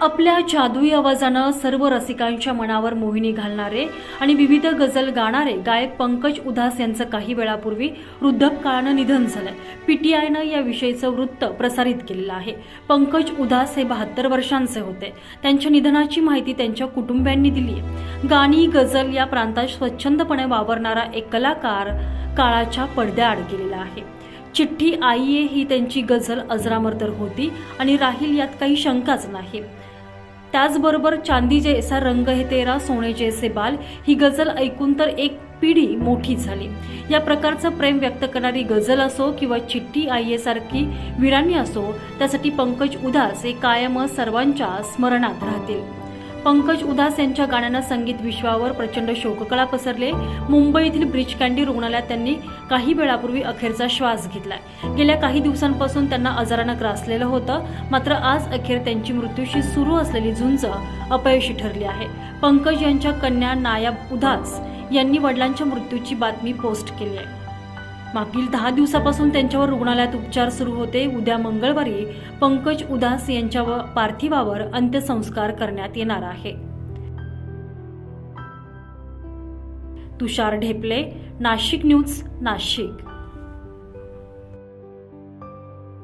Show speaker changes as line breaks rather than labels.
आपल्या जादुई आवाजानं सर्व रसिकांच्या मनावर मोहिनी घालणारे आणि विविध गझल गाणारे गायक पंकज उधास यांचं काही वेळापूर्वी वृद्धपकाळानं निधन झालंय. पीटीआयनं याविषयीचं वृत्त प्रसारित केलेलं आहे. पंकज उधास हे बहात्तर वर्षांचे होते. त्यांच्या निधनाची माहिती त्यांच्या कुटुंबियांनी दिली आहे. गाणी गझल या प्रांतात स्वच्छंदपणे वावरणारा एक कलाकार काळाच्या पडद्याआड गेलेला आहे. चिठ्ठी आईये ही त्यांची गझल अजरामर तर होती आणि राहील यात काही शंकाच नाही. त्याचबरोबर चांदी जैसा रंग हे तेरा सोने जैसे बाल ही गझल ऐकून तर एक पिढी मोठी झाली. या प्रकारचं प्रेम व्यक्त करणारी गझल असो किंवा चिठ्ठी आईयेसारखी विराणी असो त्यासाठी पंकज उदास हे कायम सर्वांच्या स्मरणात राहतील. पंकज उदास यांच्या गाण्यांना संगीत विश्वावर प्रचंड शोककळा पसरले. मुंबईतील ब्रिज कँडी रुग्णालयात त्यांनी काही वेळापूर्वी अखेरचा श्वास घेतलाय. गेल्या काही दिवसांपासून त्यांना आजारानं ग्रासलेलं होतं मात्र आज अखेर त्यांची मृत्यूशी सुरू असलेली झुंज अपयशी ठरली आहे. पंकज यांच्या कन्या नायाब उदास यांनी वडिलांच्या मृत्यूची बातमी पोस्ट केली आहे. मागील दहा दिवसापासून त्यांच्यावर रुग्णालयात उपचार सुरू होते. उद्या मंगळवारी पंकज उदास यांच्या पार्थिवावर अंत्यसंस्कार करण्यात येणार आहे. तुषार ढेपले नाशिक न्यूज नाशिक.